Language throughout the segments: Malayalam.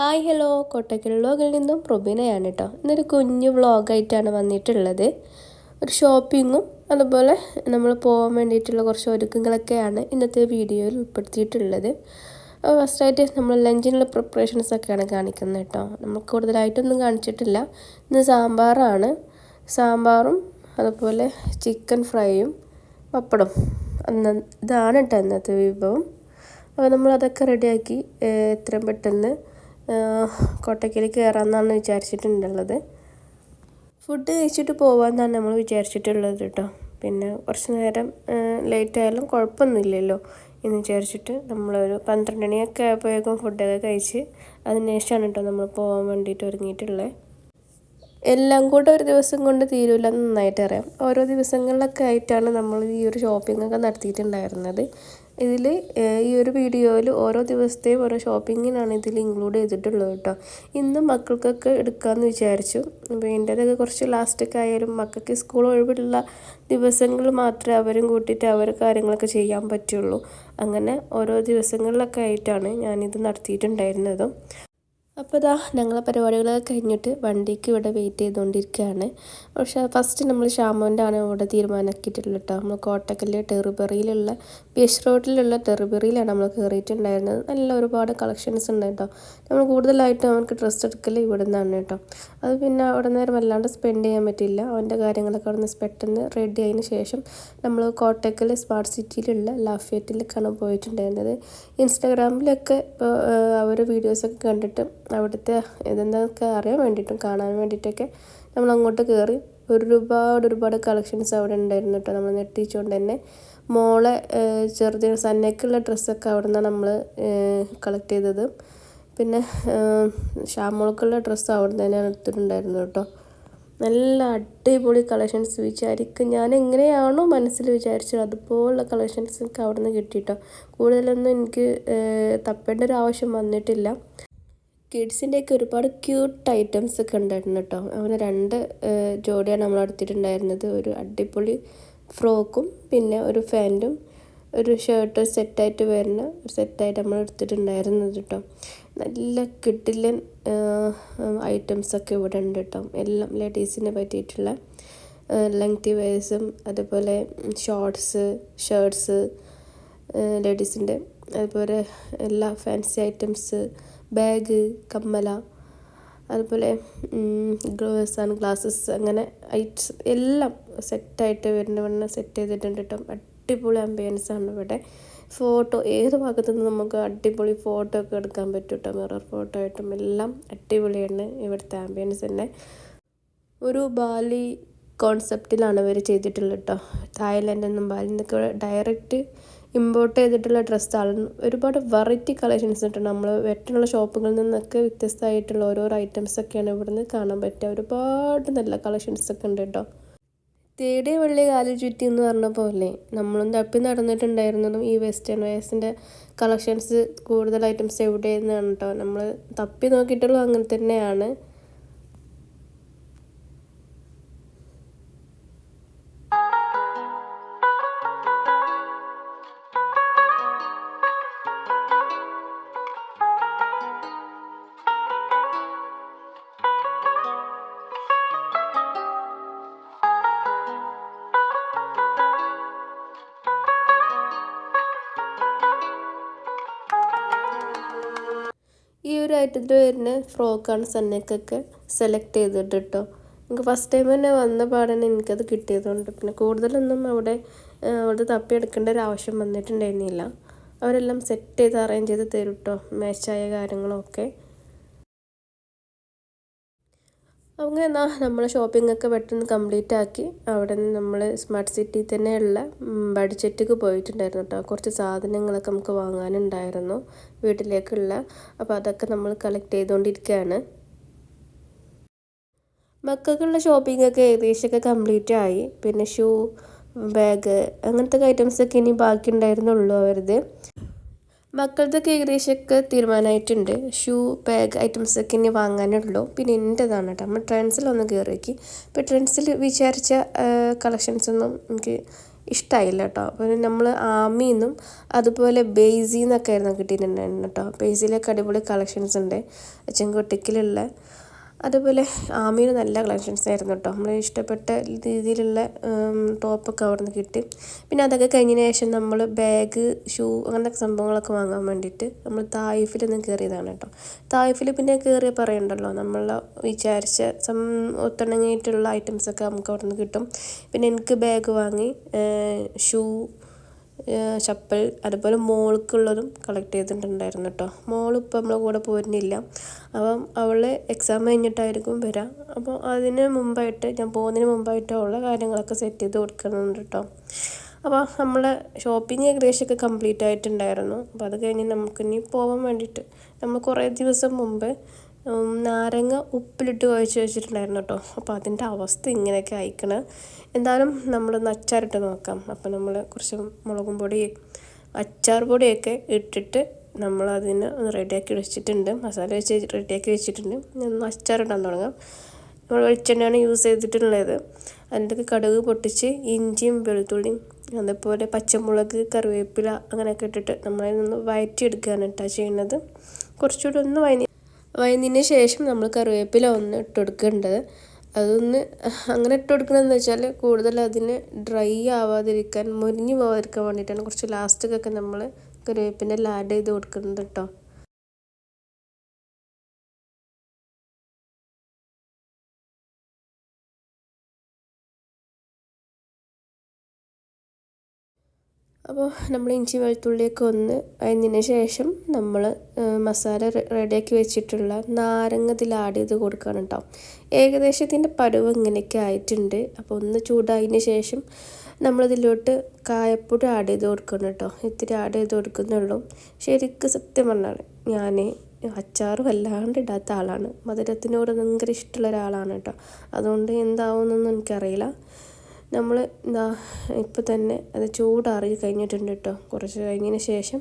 Hi hello. കൊട്ടക്കൽ വ്ളോഗിൽ നിന്നും പ്രൊബിനയാണ് കേട്ടോ ഇന്നൊരു കുഞ്ഞു വ്ളോഗായിട്ടാണ് വന്നിട്ടുള്ളത്. ഒരു ഷോപ്പിങ്ങും അതുപോലെ നമ്മൾ പോകാൻ വേണ്ടിയിട്ടുള്ള കുറച്ച് ഒരുക്കങ്ങളൊക്കെയാണ് ഇന്നത്തെ വീഡിയോയിൽ ഉൾപ്പെടുത്തിയിട്ടുള്ളത്. ഫസ്റ്റായിട്ട് നമ്മൾ ലഞ്ചിനുള്ള പ്രിപ്പറേഷൻസ് പ്രിപ്പറേഷൻസൊക്കെയാണ് കാണിക്കുന്നത് കേട്ടോ നമ്മൾ കൂടുതലായിട്ടൊന്നും കാണിച്ചിട്ടില്ല. ഇന്ന് സാമ്പാറാണ്. സാമ്പാറും അതുപോലെ ചിക്കൻ ഫ്രൈയും പപ്പടം അന്ന് ഇതാണ് കേട്ടോ ഇന്നത്തെ വിഭവം. അപ്പോൾ നമ്മൾ അതൊക്കെ റെഡിയാക്കി എത്രയും പെട്ടെന്ന് കോട്ടയ്ക്കൽ കയറാമെന്നാണ് വിചാരിച്ചിട്ടുണ്ടുള്ളത് ഫുഡ് കഴിച്ചിട്ട് പോകാമെന്നാണ് നമ്മൾ വിചാരിച്ചിട്ടുള്ളത് കേട്ടോ. പിന്നെ കുറച്ച് നേരം ലേറ്റ് ആയാലും കുഴപ്പമൊന്നുമില്ലല്ലോ എന്ന് വിചാരിച്ചിട്ട് നമ്മളൊരു പന്ത്രണ്ട് മണിയൊക്കെ ആയപ്പോഴേക്കും ഫുഡൊക്കെ കഴിച്ച് അതിന് ശേഷമാണ് കേട്ടോ നമ്മൾ പോകാൻ വേണ്ടിയിട്ട് ഒരുങ്ങിയിട്ടുള്ളത് എല്ലാം കൂടെ ഒരു ദിവസം കൊണ്ട് തീരില്ല നന്നായിട്ട് അറിയാം. ഓരോ ദിവസങ്ങളിലൊക്കെ ആയിട്ടാണ് നമ്മൾ ഈ ഒരു ഷോപ്പിംഗ് ഒക്കെ നടത്തിയിട്ടുണ്ടായിരുന്നത്. ഇതിൽ ഈ ഒരു വീഡിയോയിൽ ഓരോ ദിവസത്തെയും ഓരോ ഷോപ്പിങ്ങിനാണ് ഇതിൽ ഇൻക്ലൂഡ് ചെയ്തിട്ടുള്ളത് കേട്ടോ. ഇന്ന് മക്കൾക്കൊക്കെ എടുക്കാമെന്ന് വിചാരിച്ചു. അപ്പോൾ എന്റേതൊക്കെ കുറച്ച് ലാസ്റ്റൊക്കെ ആയാലും മക്കൾക്ക് സ്കൂൾ ഒഴിവുള്ള ദിവസങ്ങൾ മാത്രമേ അവരും കൂട്ടിയിട്ട് അവർ കാര്യങ്ങളൊക്കെ ചെയ്യാൻ പറ്റുള്ളൂ. അങ്ങനെ ഓരോ ദിവസങ്ങളിലൊക്കെ ആയിട്ടാണ് ഞാനിത് നടത്തിയിട്ടുണ്ടായിരുന്നതും. അപ്പോൾ ഇതാ ഞങ്ങളെ പരിപാടികളൊക്കെ കഴിഞ്ഞിട്ട് വണ്ടിക്ക് ഇവിടെ വെയിറ്റ് ചെയ്തുകൊണ്ടിരിക്കുകയാണ്. പക്ഷേ ഫസ്റ്റ് നമ്മൾ ഷാമോന്റെ ആണ് ഇവിടെ തീരുമാനമാക്കിയിട്ടുള്ളത് കേട്ടോ. നമ്മൾ കോട്ടക്കല്ല് ടെറിബറിയിലുള്ള ബീച്ച് റോഡിലുള്ള ടെറിബെറിയിലാണ് നമ്മൾ കയറിയിട്ടുണ്ടായിരുന്നത്. നല്ല ഒരുപാട് കളക്ഷൻസ് ഉണ്ട് കേട്ടോ. നമ്മൾ കൂടുതലായിട്ടും അവർക്ക് ഡ്രസ്സ് എടുക്കൽ ഇവിടെ നിന്നാണ് കേട്ടോ. അത് പിന്നെ അവിടെ നേരം വല്ലാണ്ട് സ്പെൻഡ് ചെയ്യാൻ പറ്റില്ല. അവന്റെ കാര്യങ്ങളൊക്കെ അവിടെ നിന്ന് പെട്ടെന്ന് റെഡി ആയതിനു ശേഷം നമ്മൾ കോട്ടക്കൽ സ്മാർട്ട് സിറ്റിയിലുള്ള ലാഫിയറ്റിലേക്കാണ് പോയിട്ടുണ്ടായിരുന്നത്. ഇൻസ്റ്റാഗ്രാമിലൊക്കെ ഇപ്പോൾ അവർ വീഡിയോസൊക്കെ കണ്ടിട്ട് അവിടുത്തെ ഇതെന്തൊക്കെ അറിയാൻ വേണ്ടിയിട്ടും കാണാൻ വേണ്ടിയിട്ടൊക്കെ നമ്മൾ അങ്ങോട്ട് കയറി ഒരുപാട് ഒരുപാട് കളക്ഷൻസ് അവിടെ ഉണ്ടായിരുന്നു കേട്ടോ. നമ്മൾ നെട്ടിച്ചുകൊണ്ട് തന്നെ മോളെ ചെറുതിന് സന്നയ്ക്കുള്ള ഡ്രസ്സൊക്കെ അവിടെ നിന്നാണ് നമ്മൾ കളക്ട് ചെയ്തത്. പിന്നെ ഷാമോൾക്കുള്ള ഡ്രസ്സ് അവിടെ നിന്ന് തന്നെയാണ് എടുത്തിട്ടുണ്ടായിരുന്നു കേട്ടോ. നല്ല അടിപൊളി കളക്ഷൻസ് വിചാരിക്കും. ഞാൻ എങ്ങനെയാണോ മനസ്സിൽ വിചാരിച്ചത് അതുപോലുള്ള കളക്ഷൻസ് എനിക്ക് അവിടെ നിന്ന് കിട്ടിയിട്ടോ കൂടുതലൊന്നും എനിക്ക് തപ്പേണ്ട ഒരു ആവശ്യം വന്നിട്ടില്ല. കിഡ്സിന്റെയൊക്കെ ഒരുപാട് ക്യൂട്ട് ഐറ്റംസ് ഒക്കെ ഉണ്ടായിരുന്നു കേട്ടോ. അങ്ങനെ രണ്ട് ജോഡിയാണ് നമ്മൾ എടുത്തിട്ടുണ്ടായിരുന്നത് ഒരു അടിപൊളി ഫ്രോക്കും പിന്നെ ഒരു ഫാന്റും ഒരു ഷർട്ട് സെറ്റായിട്ട് വരുന്ന ഒരു സെറ്റായിട്ട് നമ്മൾ എടുത്തിട്ടുണ്ടായിരുന്നത് കേട്ടോ. നല്ല കിഡിലൻ ഐറ്റംസൊക്കെ ഇവിടെ ഉണ്ട് കേട്ടോ. എല്ലാം ലേഡീസിനെ പറ്റിയിട്ടുള്ള ലെങ്തി വെയർസും അതുപോലെ ഷോർട്സ് ഷർട്ട്സ് ലേഡീസിന്റെ അതുപോലെ എല്ലാ ഫാൻസി ഐറ്റംസ് ബാഗ് കമ്മല അതുപോലെ സൺ ഗ്ലാസ്സസ് അങ്ങനെ ഐറ്റ്സ് എല്ലാം സെറ്റായിട്ട് വരുന്ന വണ്ണം സെറ്റ് ചെയ്തിട്ടുണ്ട് കേട്ടോ. അടിപൊളി ആംബിയൻസാണ് ഇവിടെ. ഫോട്ടോ ഏത് ഭാഗത്തു നിന്ന് നമുക്ക് അടിപൊളി ഫോട്ടോ ഒക്കെ എടുക്കാൻ പറ്റും കേട്ടോ? മിറർ ഫോട്ടോ ആയിട്ടും എല്ലാം അടിപൊളിയാണ് ഇവിടുത്തെ ആംബിയൻസ് തന്നെ. ഒരു ബാലി കോൺസെപ്റ്റിലാണ് ഇവർ ചെയ്തിട്ടുള്ളത് കേട്ടോ. തായ്ലൻഡ് എന്നും ബാലിന്നൊക്കെ ഡയറക്റ്റ് ഇമ്പോർട്ട് ചെയ്തിട്ടുള്ള ഡ്രസ്സാണ് ഒരുപാട് വെറൈറ്റി കളക്ഷൻസ് ഉണ്ട്. നമ്മൾ വെട്ടുള്ള ഷോപ്പുകളിൽ നിന്നൊക്കെ വ്യത്യസ്തമായിട്ടുള്ള ഓരോരോ ഐറ്റംസ് ഒക്കെയാണ് ഇവിടുന്ന് കാണാൻ പറ്റുക. ഒരുപാട് നല്ല കളക്ഷൻസ് ഒക്കെ ഉണ്ട് കേട്ടോ. തേടിയ വെള്ളി കാലി ചുറ്റി എന്ന് പറഞ്ഞ പോലെ നമ്മളും തപ്പി നടന്നിട്ടുണ്ടായിരുന്നതും ഈ വെസ്റ്റേൺ വെയർസിന്റെ കളക്ഷൻസ് കൂടുതൽ ഐറ്റംസ് എവിടെയെന്നാണ് കേട്ടോ. നമ്മൾ തപ്പി നോക്കിയിട്ടുള്ളൂ അങ്ങനെ തന്നെയാണ്. ഐറ്റത്തിൽ വരുന്ന ഫ്രോക്കാണ് സന്നക്കൊക്കെ സെലക്ട് ചെയ്തിട്ട് കേട്ടോ എനിക്ക് ഫസ്റ്റ് ടൈം തന്നെ വന്ന പാടാണ് എനിക്കത് കിട്ടിയതുകൊണ്ട്. പിന്നെ കൂടുതലൊന്നും അവിടെ അവിടെ തപ്പിയെടുക്കേണ്ട ഒരു ആവശ്യം വന്നിട്ടുണ്ടായിരുന്നില്ല. അവരെല്ലാം സെറ്റ് ചെയ്ത് അറേഞ്ച് ചെയ്ത് തരും കേട്ടോ മാച്ചായ കാര്യങ്ങളൊക്കെ. അങ്ങനെ എന്നാ നമ്മൾ ഷോപ്പിംഗ് ഒക്കെ പെട്ടെന്ന് കംപ്ലീറ്റ് ആക്കി. അവിടെ നിന്ന് നമ്മൾ സ്മാർട്ട് സിറ്റി തന്നെയുള്ള ബഡ്ജറ്റിക്ക് പോയിട്ടുണ്ടായിരുന്നു കേട്ടോ കുറച്ച് സാധനങ്ങളൊക്കെ നമുക്ക് വാങ്ങാനുണ്ടായിരുന്നു വീട്ടിലേക്കുള്ള. അപ്പോൾ അതൊക്കെ നമ്മൾ കളക്ട് ചെയ്തുകൊണ്ടിരിക്കുകയാണ് മക്കൾക്കുള്ള ഷോപ്പിംഗ് ഒക്കെ ഏകദേശമൊക്കെ കംപ്ലീറ്റ് ആയി. പിന്നെ ഷൂ ബാഗ് അങ്ങനത്തെ ഐറ്റംസൊക്കെ ഇനി ബാക്കി ഉണ്ടായിരുന്നുള്ളൂ അവരത്. മക്കളതൊക്കെ ഏകദേശമൊക്കെ തീരുമാനമായിട്ടുണ്ട് ഷൂ ബാഗ് ഐറ്റംസ് ഒക്കെ ഇനി വാങ്ങാനുള്ളൂ പിന്നെ എന്റെതാണ് കേട്ടോ. നമ്മൾ ട്രെൻഡ്സിലൊന്ന് വയ്ക്കും ഇപ്പോൾ ട്രെൻഡ്സിൽ വിചാരിച്ച കളക്ഷൻസൊന്നും എനിക്ക് ഇഷ്ടമായില്ല കേട്ടോ. അപ്പോൾ നമ്മൾ ആമിന്നും അതുപോലെ ബേസിന്നൊക്കെ ആയിരുന്നു കിട്ടിയിട്ടുണ്ടായിരുന്നു കേട്ടോ. ബേസിലൊക്കെ അടിപൊളി കളക്ഷൻസ് ഉണ്ട്. ചെങ്കൊട്ടിക്കിലുള്ള അതുപോലെ ആമിന് നല്ല കളക്ഷൻസ് ആയിരുന്നു കേട്ടോ. നമ്മൾ ഇഷ്ടപ്പെട്ട രീതിയിലുള്ള ടോപ്പൊക്കെ അവിടെ നിന്ന് കിട്ടി. പിന്നെ അതൊക്കെ കഴിഞ്ഞതിന് ശേഷം നമ്മൾ ബാഗ് ഷൂ അങ്ങനത്തെ സംഭവങ്ങളൊക്കെ വാങ്ങാൻ വേണ്ടിയിട്ട് നമ്മൾ തായിഫിൽ നിന്ന് കയറിയതാണ് കേട്ടോ. തായിഫിൽ പിന്നെ കയറിയ പറയണ്ടല്ലോ നമ്മൾ വിചാരിച്ച സം ഒത്തിണങ്ങിയിട്ടുള്ള ഐറ്റംസൊക്കെ നമുക്ക് അവിടെ നിന്ന് കിട്ടും. പിന്നെ എനിക്ക് ബാഗ് വാങ്ങി ഷൂ ചപ്പൽ അതുപോലെ മോൾക്കുള്ളതും കളക്ട് ചെയ്തിട്ടുണ്ടായിരുന്നു കേട്ടോ മോൾ നമ്മളെ കൂടെ പോരുന്നില്ല. അപ്പം അവൾ എക്സാം കഴിഞ്ഞിട്ടായിരിക്കും വരാം. അപ്പോൾ അതിന് മുമ്പായിട്ട് ഞാൻ പോകുന്നതിന് മുമ്പായിട്ട് ഉള്ള കാര്യങ്ങളൊക്കെ സെറ്റ് ചെയ്ത് കൊടുക്കുന്നുണ്ട് കേട്ടോ അപ്പോൾ നമ്മളെ ഷോപ്പിംഗ് ഏകദേശമൊക്കെ കംപ്ലീറ്റ് ആയിട്ടുണ്ടായിരുന്നു. അപ്പോൾ അത് കഴിഞ്ഞ് നമുക്കിനി പോകാൻ വേണ്ടിയിട്ട് നമ്മൾ കുറേ ദിവസം മുമ്പ് നാരങ്ങ ഉപ്പിലിട്ട് കുഴച്ച് വെച്ചിട്ടുണ്ടായിരുന്നു കേട്ടോ. അപ്പോൾ അതിന്റെ അവസ്ഥ ഇങ്ങനെയൊക്കെ അയക്കണം എന്തായാലും നമ്മൾ അച്ചാറിട്ട് നോക്കാം. അപ്പോൾ നമ്മൾ കുറച്ച് മുളകും പൊടി അച്ചാർ പൊടിയൊക്കെ ഇട്ടിട്ട് നമ്മളതിന് ഒന്ന് റെഡിയാക്കി വെച്ചിട്ടുണ്ട്. മസാല വെച്ച് റെഡിയാക്കി വെച്ചിട്ടുണ്ട്. ഒന്ന് അച്ചാറിടാൻ തുടങ്ങാം. നമ്മൾ വെളിച്ചെണ്ണയാണ് യൂസ് ചെയ്തിട്ടുള്ളത്. അതിന്റെ കടുക് പൊട്ടിച്ച് ഇഞ്ചിയും വെളുത്തുള്ളിയും അതേപോലെ പച്ചമുളക് കറിവേപ്പില അങ്ങനെയൊക്കെ ഇട്ടിട്ട് നമ്മളതിൽ നിന്ന് വയറ്റിയെടുക്കുകയാണ് കേട്ടോ ചെയ്യുന്നത്. കുറച്ചുകൂടി ഒന്ന് വയനി വയന്നതിന് ശേഷം നമ്മൾ കറിവേപ്പില ഒന്ന് ഇട്ട് കൊടുക്കേണ്ടത് അതൊന്ന് അങ്ങനെ ഇട്ട് കൊടുക്കണമെന്ന് വെച്ചാൽ കൂടുതൽ അതിന് ഡ്രൈ ആവാതിരിക്കാൻ മുരിഞ്ഞു പോകാതിരിക്കാൻ വേണ്ടിയിട്ടാണ് കുറച്ച് ലാസ്റ്റൊക്കെ നമ്മൾ കറിവേപ്പിന്റെ ആഡ് ചെയ്ത് കൊടുക്കുന്നത് കേട്ടോ അപ്പോൾ നമ്മൾ ഇഞ്ചി വെളുത്തുള്ളിയൊക്കെ ഒന്ന് അതിന് ശേഷം നമ്മൾ മസാല റെഡിയാക്കി വെച്ചിട്ടുള്ള നാരങ്ങ ഇതിൽ ആഡ് ചെയ്ത് കൊടുക്കണം കേട്ടോ. ഏകദേശം ഇതിന്റെ പരുവ് ഇങ്ങനെയൊക്കെ ആയിട്ടുണ്ട്. അപ്പോൾ ഒന്ന് ചൂടായതിന് ശേഷം നമ്മളിതിലോട്ട് കായപ്പൊടി ആഡ് ചെയ്ത് കൊടുക്കണം കേട്ടോ. ഇത്തിരി ആഡ് ചെയ്ത് കൊടുക്കുന്നുള്ളൂ. ശരിക്കും സത്യം പറഞ്ഞാൽ ഞാൻ അച്ചാർ വല്ലാണ്ട് ഇടാത്ത ആളാണ്. മധുരത്തിനോട് ഭയങ്കര ഇഷ്ടമുള്ള ഒരാളാണ് കേട്ടോ. അതുകൊണ്ട് എന്താവുമെന്നൊന്നും എനിക്കറിയില്ല. നമ്മൾ ഇപ്പോൾ ഇപ്പം തന്നെ അത് ചൂടാറി കഴിഞ്ഞിട്ടുണ്ട് കേട്ടോ കുറച്ച് കഴിഞ്ഞതിന് ശേഷം.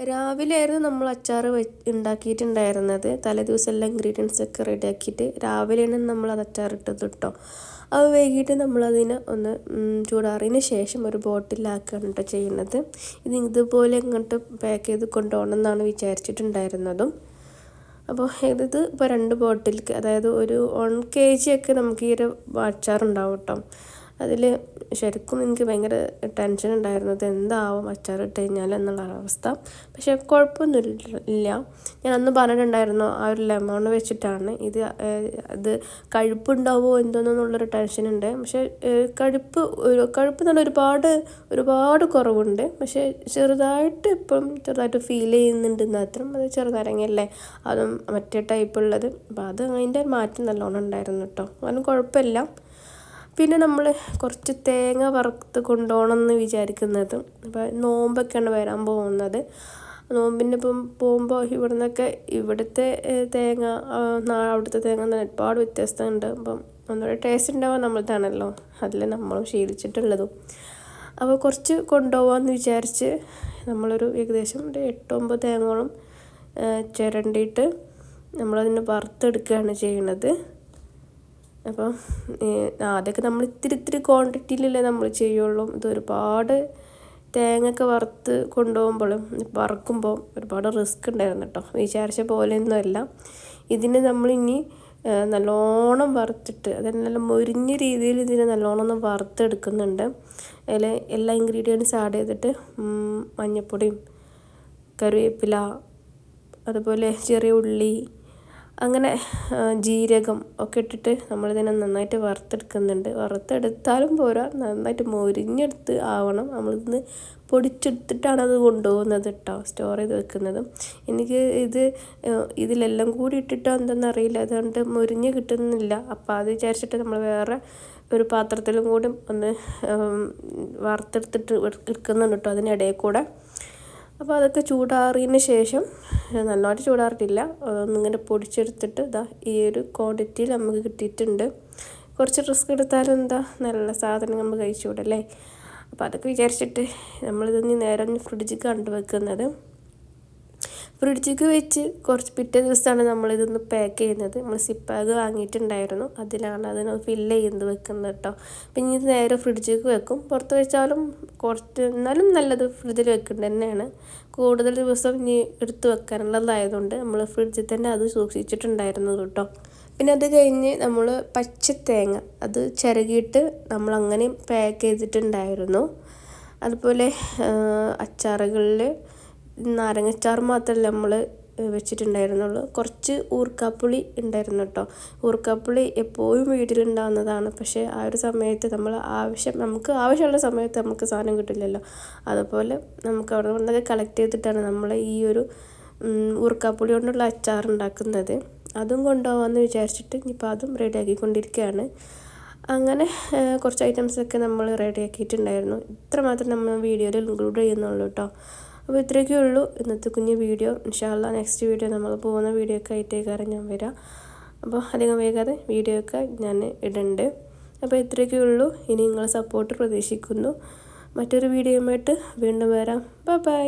രാവിലെ ആയിരുന്നു നമ്മൾ അച്ചാർ ഉണ്ടാക്കിയിട്ടുണ്ടായിരുന്നത്. തലേദിവസം എല്ലാം ഇൻഗ്രീഡിയൻസ് ഒക്കെ റെഡിയാക്കിയിട്ട് രാവിലെയാണ് നമ്മൾ അത് അച്ചാർ ഇട്ടത് കേട്ടോ അത് വൈകിട്ട് നമ്മളതിനെ ഒന്ന് ചൂടാറിയതിന് ശേഷം ഒരു ബോട്ടിലാക്കുകയാണ് കേട്ടോ ചെയ്യുന്നത്. ഇത് ഇതുപോലെ ഇങ്ങോട്ട് പാക്ക് ചെയ്ത് കൊണ്ടുപോകണം എന്നാണ് വിചാരിച്ചിട്ടുണ്ടായിരുന്നതും. അപ്പോൾ ഇത് ഇപ്പോൾ രണ്ട് ബോട്ടിൽക്ക് അതായത് ഒരു വൺ കെ ജി ഒക്കെ നമുക്ക് ഈ ഒരു അച്ചാറുണ്ടാവും കേട്ടോ അതിൽ ശരിക്കും എനിക്ക് ഭയങ്കര ടെൻഷൻ ഉണ്ടായിരുന്നു. അത് എന്താവും അച്ചാറിട്ട് കഴിഞ്ഞാൽ എന്നുള്ള അവസ്ഥ പക്ഷേ കുഴപ്പമൊന്നും ഇല്ല ഞാൻ അന്ന് പറഞ്ഞിട്ടുണ്ടായിരുന്നു ആ ഒരു ലെമൺ വെച്ചിട്ടാണ്. ഇത് അത് കഴുപ്പുണ്ടാവുമോ എന്തോന്നുള്ളൊരു ടെൻഷൻ ഉണ്ട്. പക്ഷേ കഴുപ്പ് ഒരു എന്ന് ഒരുപാട് ഒരുപാട് കുറവുണ്ട്. പക്ഷേ ചെറുതായിട്ട് ഇപ്പം ചെറുതായിട്ട് ഫീൽ ചെയ്യുന്നുണ്ട് മാത്രം. അത് ചെറുനാരങ്ങയല്ലേ? അതും മറ്റേ ടൈപ്പ് ഉള്ളത്. അപ്പോൾ അത് അതിന്റെ മാറ്റം നല്ലോണം ഉണ്ടായിരുന്നു കേട്ടോ അതും കുഴപ്പമില്ല. പിന്നെ നമ്മൾ കുറച്ച് തേങ്ങ വറുത്ത് കൊണ്ടുപോകണം എന്ന് വിചാരിക്കുന്നത്. അപ്പോൾ നോമ്പൊക്കെയാണ് വരാൻ പോകുന്നത്. നോമ്പിന്റെ ഇപ്പം പോകുമ്പോൾ ഇവിടെ നിന്നൊക്കെ ഇവിടുത്തെ തേങ്ങ അവിടുത്തെ തേങ്ങ തന്നെ ഒരുപാട് വ്യത്യസ്തമുണ്ട്. അപ്പം ഒന്നുകൂടെ ടേസ്റ്റ് ഉണ്ടാവാൻ നമ്മളതാണല്ലോ. അതിൽ നമ്മളും ശീലിച്ചിട്ടുള്ളതും. അപ്പോൾ കുറച്ച് കൊണ്ടുപോകാമെന്ന് വിചാരിച്ച് നമ്മളൊരു ഏകദേശം ഒരു എട്ടൊമ്പത് തേങ്ങകളും ചിരണ്ടിയിട്ട് നമ്മളതിന് വറുത്തെടുക്കുകയാണ് ചെയ്യുന്നത്. അപ്പോൾ അതൊക്കെ നമ്മൾ ഇത്തിരി ഇത്തിരി ക്വാണ്ടിറ്റിയിലല്ലേ നമ്മൾ ചെയ്യുള്ളൂ. ഇത് ഒരുപാട് തേങ്ങയൊക്കെ വറുത്ത് കൊണ്ടുപോകുമ്പോഴും വറുക്കുമ്പോൾ ഒരുപാട് റിസ്ക് ഉണ്ടായിരുന്നു കേട്ടോ. വിചാരിച്ച പോലെയൊന്നുമല്ല ഇതിന് നമ്മളിനി നല്ലോണം വറുത്തിട്ട് അതായത് നല്ല മൊരിഞ്ഞ രീതിയിൽ ഇതിനെ നല്ലോണം ഒന്ന് വറുത്തെടുക്കുന്നുണ്ട്. അതിൽ എല്ലാ ഇൻഗ്രീഡിയൻസ് ആഡ് ചെയ്തിട്ട് മഞ്ഞൾപ്പൊടിയും കറിവേപ്പില അതുപോലെ ചെറിയ ഉള്ളി അങ്ങനെ ജീരകം ഒക്കെ ഇട്ടിട്ട് നമ്മളിതിനെ നന്നായിട്ട് വറുത്തെടുക്കുന്നുണ്ട്. വറുത്തെടുത്താലും പോരാ നന്നായിട്ട് മൊരിഞ്ഞെടുത്ത് ആവണം. നമ്മളിന്ന് പൊടിച്ചെടുത്തിട്ടാണ് അത് കൊണ്ടുപോകുന്നത് കേട്ടോ സ്റ്റോർ ചെയ്ത് വെക്കുന്നത്. എനിക്ക് ഇത് ഇതിലെല്ലാം കൂടി ഇട്ടിട്ടോ എന്തെന്നറിയില്ല അതുകൊണ്ട് മുരിഞ്ഞ് കിട്ടുന്നില്ല. അപ്പോൾ അത് വിചാരിച്ചിട്ട് നമ്മൾ വേറെ ഒരു പാത്രത്തിലും കൂടി ഒന്ന് വറുത്തെടുത്തിട്ട് എടുക്കുന്നുണ്ട് കേട്ടോ അതിനിടയിൽ കൂടെ. അപ്പോൾ അതൊക്കെ ചൂടാറിയതിന് ശേഷം നന്നായിട്ട് ചൂടാറിയിട്ടില്ല. ഒന്നിങ്ങനെ പൊടിച്ചെടുത്തിട്ട് ഇതാ ഈ ഒരു ക്വാണ്ടിറ്റിയിൽ നമുക്ക് കിട്ടിയിട്ടുണ്ട്. കുറച്ച് റിസ്ക് എടുത്താലും എന്താ നല്ല സാധനം നമ്മൾ കഴിച്ചുകൂടല്ലേ അപ്പോൾ അതൊക്കെ വിചാരിച്ചിട്ട് നമ്മളിതൊന്ന് നേരം ഫ്രിഡ്ജിൽ കണ്ടു വെക്കുന്നത് ഫ്രിഡ്ജിക്ക് വെച്ച് കുറച്ച് പിറ്റേ ദിവസമാണ് നമ്മളിതൊന്ന് പാക്ക് ചെയ്യുന്നത്. നമ്മൾ സിപ്പാഗ് വാങ്ങിയിട്ടുണ്ടായിരുന്നു. അതിലാണ് അതിന് ഫില്ല് ചെയ്ത് വെക്കുന്നത് കേട്ടോ. പിന്നെ ഇത് നേരെ ഫ്രിഡ്ജിക്ക് വെക്കും. പുറത്ത് വെച്ചാലും കുറച്ച് എന്നാലും നല്ലത് ഫ്രിഡ്ജിൽ വെക്കുന്നത് തന്നെയാണ്. കൂടുതൽ ദിവസം ഇനി എടുത്ത് വെക്കാനുള്ളതായതുകൊണ്ട് നമ്മൾ ഫ്രിഡ്ജിൽ തന്നെ അത് സൂക്ഷിച്ചിട്ടുണ്ടായിരുന്നത് കേട്ടോ. പിന്നെ അത് കഴിഞ്ഞ് നമ്മൾ പച്ച തേങ്ങ അത് ചിരകിയിട്ട് നമ്മൾ അങ്ങനെയും പാക്ക് ചെയ്തിട്ടുണ്ടായിരുന്നു. അതുപോലെ അച്ചാറുകളിൽ നാരങ്ങച്ചാർ മാത്രമല്ല നമ്മൾ വെച്ചിട്ടുണ്ടായിരുന്നുള്ളൂ. കുറച്ച് ഊർക്കാപ്പുളി ഉണ്ടായിരുന്നു കേട്ടോ. ഊർക്കാപ്പുളി എപ്പോഴും വീട്ടിലുണ്ടാകുന്നതാണ് പക്ഷേ ആ ഒരു സമയത്ത് നമ്മൾ ആവശ്യം നമുക്ക് ആവശ്യമുള്ള സമയത്ത് നമുക്ക് സാധനം കിട്ടില്ലല്ലോ. അതുപോലെ നമുക്ക് അവിടെ നിന്നൊക്കെ കളക്ട് ചെയ്തിട്ടാണ് നമ്മൾ ഈ ഒരു ഊർക്കാപ്പുളി കൊണ്ടുള്ള അച്ചാർ ഉണ്ടാക്കുന്നത്. അതും കൊണ്ടുപോകാമെന്ന് വിചാരിച്ചിട്ട് ഇനിയിപ്പോൾ അതും റെഡിയാക്കിക്കൊണ്ടിരിക്കുകയാണ് അങ്ങനെ കുറച്ച് ഐറ്റംസൊക്കെ നമ്മൾ റെഡിയാക്കിയിട്ടുണ്ടായിരുന്നു. ഇത്ര മാത്രം നമ്മൾ വീഡിയോയിൽ ഇൻക്ലൂഡ് ചെയ്യുന്നുള്ളൂ കേട്ടോ. അപ്പോൾ ഇത്രയൊക്കെ ഉള്ളൂ. ഇന്നത്തെ കുഞ്ഞ് വീഡിയോ. ഇൻഷാല്ല നെക്സ്റ്റ് വീഡിയോ നമ്മൾ പോകുന്ന വീഡിയോ ഒക്കെ ആയിട്ടേക്കാരം ഞാൻ വരാം. അപ്പോൾ അധികം വേഗാതെ വീഡിയോ ഒക്കെ ഞാൻ ഇടുന്നുണ്ട് അപ്പോൾ ഇത്രയൊക്കെ ഉള്ളൂ. ഇനി നിങ്ങളെ സപ്പോർട്ട് പ്രതീക്ഷിക്കുന്നു. മറ്റൊരു വീഡിയോയുമായിട്ട് വീണ്ടും വരാം. Bye bye